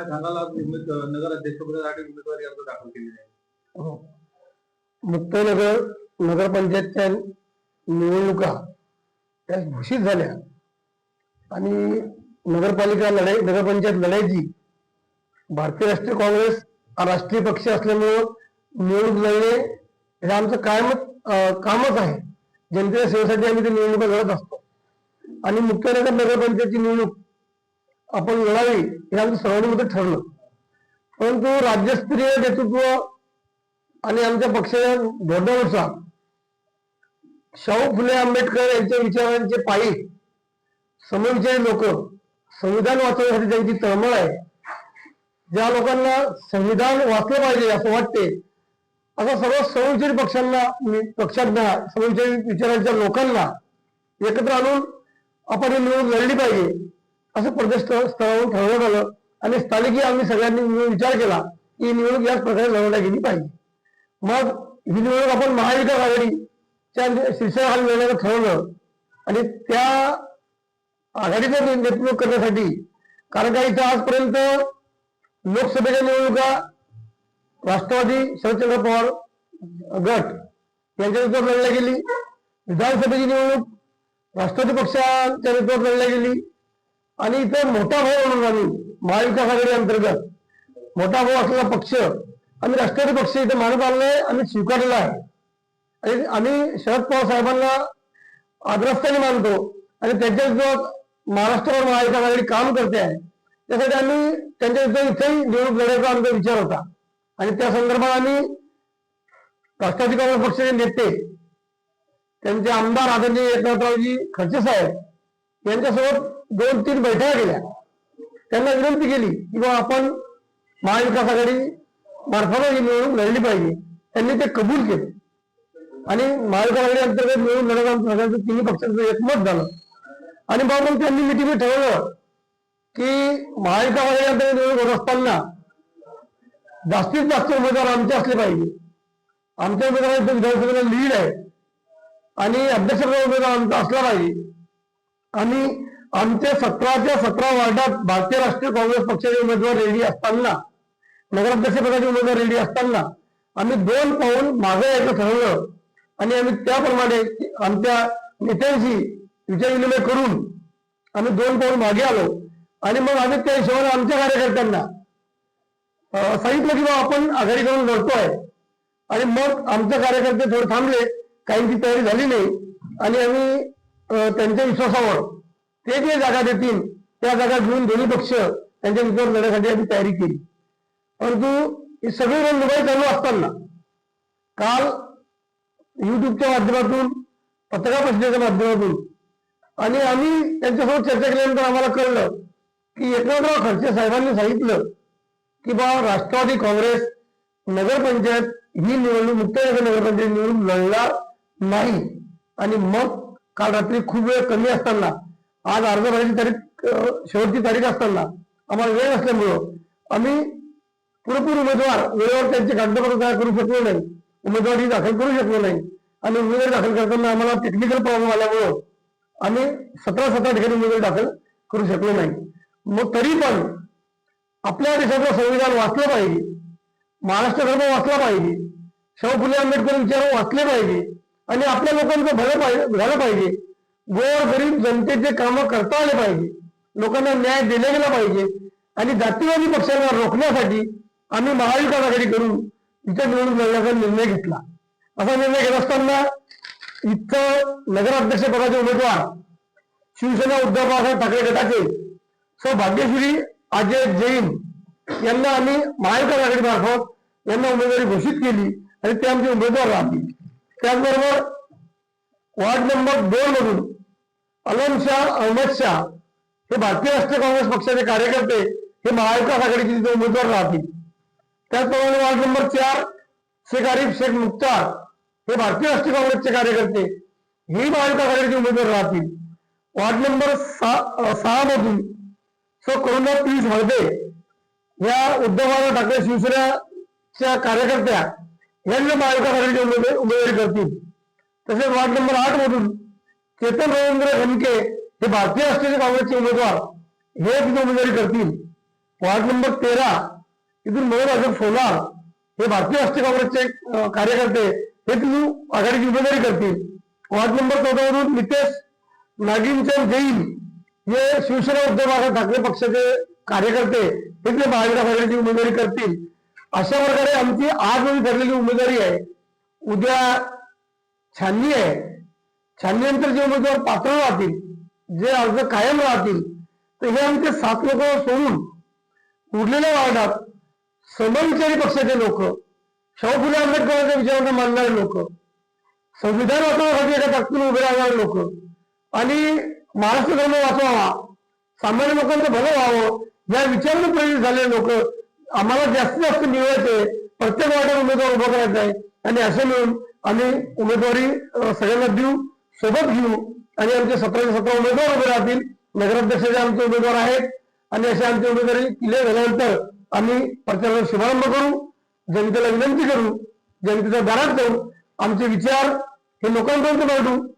काय सांगाल नगराध्यक्षपदासाठी उमेदवारी अर्ज दाखल केलेला आहे. हो. मुक्ताईनगर नगरपंचायतच्या निवडणुका त्या घोषित झाल्या. आणि नगरपालिका लढाई नगरपंचायत लढायची भारतीय राष्ट्रीय काँग्रेस हा राष्ट्रीय पक्ष असल्यामुळं निवडणूक लढणे हे आमचं कायमच कामच आहे. जनतेच्या सेवेसाठी आम्ही ते निवडणुका लढत असतो. आणि मुक्ताईनगर नगरपंचायतची निवडणूक आपण लढावी हे आमचं सर्वांमध्ये ठरलं. परंतु राज्यस्तरीय नेतृत्व आणि आमच्या पक्षाच्या धोरणानुसार शाहू फुले आंबेडकर यांच्या विचारांचे पायी समविचारी लोक संविधान वाचवण्यासाठी त्यांची तळमळ आहे. ज्या लोकांना संविधान वाचलं पाहिजे असं वाटते असा सर्व समविचारी पक्षांना पक्षांना समविचारी विचारांच्या लोकांना एकत्र आणून आपण ही निवडणूक लढली पाहिजे. प्रदेश स्थानिकही आम्ही सगळ्यांनी मिळून विचार केला की ही निवडणूक मग ही निवडणूक महाविकास आघाडीच्या शीर्षकाखाली लढण्याचं ठरवलं नेतृत्व कारण का इथं आजपर्यंत लोकसभेच्या निवडणुका राष्ट्रवादी शरदचंद्र पवार गट निवडणूक राष्ट्रवादी पक्षाच्या नेतृत्वात लढल्या गेली. आणि इथं मोठा भाऊ म्हणून आम्ही महाविकास आघाडी अंतर्गत. मोठा भाऊ असलेला पक्ष आम्ही राष्ट्रवादी पक्ष इथे मानत आलोय आम्ही स्वीकारलेला आहे. आणि आम्ही शरद पवार साहेबांना आदरस्थानी मानतो आणि त्यांच्या विरोधात महाराष्ट्रावर महाविकास आघाडी काम करते आहे. त्यासाठी आम्ही त्यांच्या विरोधात इथेही निवडणूक लढायचा आमचा विचार होता. आणि त्या संदर्भात आम्ही राष्ट्रवादी काँग्रेस पक्षाचे नेते त्यांचे आमदार आदरणीय एकनाथरावजी खडसे साहेब यांच्यासोबत दोन तीन बैठका केल्या. त्यांना विनंती केली की बाबा आपण महाविकास आघाडी मार्फत ही निवडणूक लढली पाहिजे. त्यांनी ते कबूल केले. आणि महाविकास आघाडी अंतर्गत निवडणूक लढत सगळ्यांचं तिन्ही पक्षांचं एकमत झालं. आणि मग मग त्यांनी मिटिंग ठरवलं की महाविकास आघाडी अंतर्गत निवडणूक होत असताना जास्तीत जास्त उमेदवार आमचे असले पाहिजे. आमच्या उमेदवारांचं विधानसभेला लीड आहे. आणि अध्यक्षपद उमेदवार आमचा असला पाहिजे. आणि आमच्या सतराच्या सतरा वार्डात भारतीय राष्ट्रीय काँग्रेस पक्षाचे उमेदवार रेडी असताना नगराध्यक्षपदाचे उमेदवार रेडी असताना आम्ही दोन पाऊल मागे यायचं ठरवलं. आणि आम्ही त्याप्रमाणे आमच्या नेत्यांशी विचारविनिमय करून आम्ही दोन पाऊल मागे आलो. आणि मग आम्ही त्या हिशोबाने आमच्या कार्यकर्त्यांना सांगितलं की बा आपण आघाडी करून लढतोय. आणि मग आमचे कार्यकर्ते थोडे थांबले. काहींची तयारी झाली नाही. आणि आम्ही त्यांच्या विश्वासावर ते जे जागा देतील त्या जागा घेऊन दोन्ही पक्ष त्यांच्या विरोधात लढण्यासाठी आम्ही तयारी केली. परंतु ही सगळी रणधुबाई चालू असताना काल युट्यूबच्या माध्यमातून पत्रकार परिषदेच्या माध्यमातून आणि आम्ही त्यांच्यासोबत चर्चा केल्यानंतर आम्हाला कळलं की एकनाथराव खडसे साहेबांनी सांगितलं की बा राष्ट्रवादी काँग्रेस नगरपंचायत ही निवडणूक मुक्तनगर नगरपंचायत निवडणूक लढणार नाही. आणि मग काल रात्री खूप वेळ कमी असताना आज अर्ज भरायची तारीख शेवटची तारीख असताना आम्हाला वेळ असल्यामुळं आम्ही पुरेपूर उमेदवार वेळेवर त्यांचे कागदपत्र तयार करू शकलो नाही. उमेदवारी दाखल करू शकलो नाही. आणि उमेदवारी दाखल करताना आम्हाला टेक्निकल प्रॉब्लेम आल्यामुळं आम्ही सतरा सतरा ठिकाणी उमेदवारी दाखल करू शकलो नाही. मग तरी पण आपल्या देशातलं संविधान वाचलं पाहिजे महाराष्ट्र धर्म वाचला पाहिजे शाहू फुले आंबेडकर विचार वाचले पाहिजे आणि आपल्या लोकांचं भलं पाहिजे झालं पाहिजे. गोर गरीब जनतेचे कामं करता आले पाहिजे. लोकांना न्याय दिला गेला पाहिजे. आणि जातीवादी पक्षांना रोखण्यासाठी आम्ही महाविकास आघाडी करून इथं निवडणूक लढण्याचा निर्णय घेतला. असा निर्णय घेत असताना इथं नगराध्यक्ष पदाचे उमेदवार शिवसेना उद्धव बाळासाहेब ठाकरे गटाचे सौ भाग्यश्री अजय जैन यांना आम्ही महाविकास आघाडी मार्फत यांना उमेदवारी घोषित केली आणि ते आमचे उमेदवार राहतील. त्याचबरोबर वार्ड नंबर दोन मधून शाह अहमद शाह हे भारतीय राष्ट्रीय काँग्रेस पक्षाचे कार्यकर्ते हे महाविकास आघाडीचे तिथे उमेदवार राहतील. त्याचप्रमाणे वार्ड नंबर चार शेख आरिफ शेख मुख्तार हे भारतीय राष्ट्रीय काँग्रेसचे कार्यकर्ते हे महाविकास आघाडीचे उमेदवार राहतील. वार्ड नंबर सहा सहा मधून सो करुणा पियुष हळदे या उद्धवराव ठाकरे शिवसेनेच्या कार्यकर्त्या यांना महाविकास आघाडीचे उमेदवारी करतील. तसेच वार्ड नंबर आठ मधून केतन रवींद्र खनके हे भारतीय राष्ट्रीय काँग्रेसचे उमेदवार. हे तिथे उमेदवारी करतील. वार्ड नंबर तेरा इथून मनोज सोनार हे भारतीय राष्ट्रीय काँग्रेसचे कार्यकर्ते हे तिथून आघाडीची उमेदवारी करतील. वार्ड नंबर चौदावरून नितेश नागिनचंद जैन हे शिवसेना उद्धव बाळासाहेब ठाकरे पक्षाचे कार्यकर्ते हे तिथे महाविकास आघाडीची उमेदवारी करतील. अशा प्रकारे आमची आज ठरलेली उमेदवारी आहे. उद्या छाननी आहे. छाननीनंतर जे उमेदवार पात्र राहतील जे अर्ज कायम राहतील तर हे आमचे सात लोक सोडून उरलेल्या वार्डात समविचारी पक्षाचे लोक शाहू फुले आंबेडकरांच्या विचारांना मानणारे लोक संविधान वाचवण्यासाठी एका ताकदीने उभे राहणारे लोक आणि महाराष्ट्र धर्म वाचवावा सामान्य लोकांचं भलं व्हावं या विचाराने प्रेरित झालेले लोक आम्हाला जास्तीत जास्त मिळवायचे प्रत्येक वार्डात उमेदवार उभा करायचा आहे. आणि असं मिळून आम्ही उमेदवारी सगळ्यांना देऊ. सोबत घेऊ. आणि आमचे सतराशे सतरा उमेदवार उभे राहतील. नगराध्यक्षाचे आमचे उमेदवार आहेत. आणि असे आमचे उमेदवारी क्लिअर झाल्यानंतर आम्ही प्रचाराचा शुभारंभ करू. जनतेला विनंती करू. जनतेच्या दारात जाऊ. आमचे विचार हे लोकांपर्यंत मांडू.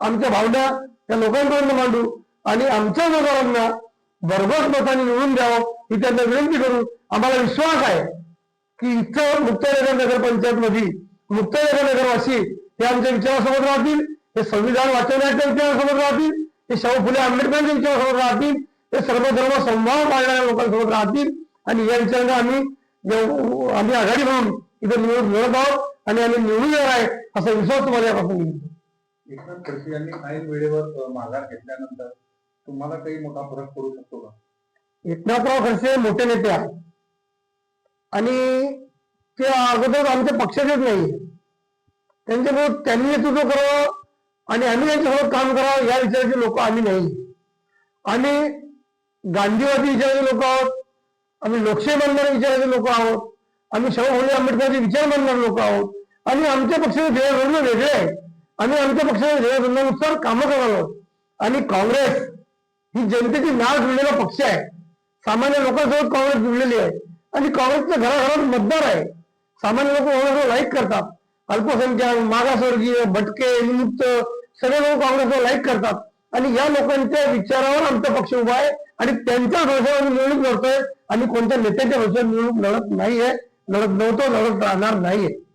आमच्या भावना त्या लोकांपर्यंत मांडू. आणि आमच्या उमेदवारांना भरघोस मताने निवडून द्यावं ही त्यांना विनंती करू. आम्हाला विश्वास आहे की इथं मुक्तानगर नगरपंचायतमध्ये मुक्तानगर नगरवासी हे आमच्या विचारासोबत राहतील. हे संविधान वाचवण्याच्या विचारासोबत राहतील? हे शाहू फुले आंबेडकरांच्या विचारासोबत राहतील? हे सर्व धर्म समभाव पाळणाऱ्या लोकांसोबत राहतील? आणि या विचारांना आम्ही आम्ही आघाडी म्हणून इथे निवडून लढत आहोत आणि आम्ही निवडून येणार आहे असा विश्वास तुम्हाला यापासून घेतो एकनाथ खडसे यांनी ऐन वेळेवर माघार घेतल्यानंतर तुम्हाला काही मोठा फरक पडू शकतो का? एकनाथराव खडसे मोठे नेते आहेत. आणि ते अगोदर आमच्या पक्षाचेच नाही त्यांच्याबरोबर त्यांनी नेतृत्व करावं आणि आम्ही यांच्यासोबत काम करावं या विचाराचे लोक आम्ही नाही. आम्ही गांधीवादी विचाराचे लोक आहोत. आम्ही लोकशाही मानणारे विचाराचे लोक आहोत. आम्ही शाहू फुले आंबेडकरांचे विचार मानणारे लोक आहोत. आणि आमच्या पक्षाचे ध्येय धोरण वेगळे आहे. आम्ही आमच्या पक्षाच्या ध्येय धोरणानुसार कामं करणार आहोत. आणि काँग्रेस ही जनतेची नाळ जुळलेला पक्ष आहे. सामान्य लोकांसोबत काँग्रेस जुळलेली आहे. आणि काँग्रेसच्या घराघरात मतदार आहे. सामान्य लोक काँग्रेसला लाईक करतात? अल्पसंख्याक मागासवर्गीय भटके निमुक्त सगळे लोक काँग्रेसला लाईक करतात. आणि या लोकांच्या विचारावर आमचा पक्ष उभा आहे. आणि त्यांच्या भरोशावर निवडणूक लढतोय. आणि कोणत्या नेत्याच्या भरोशावर निवडणूक लढत नाहीये. लढत नव्हतो लढत राहणार नाहीये.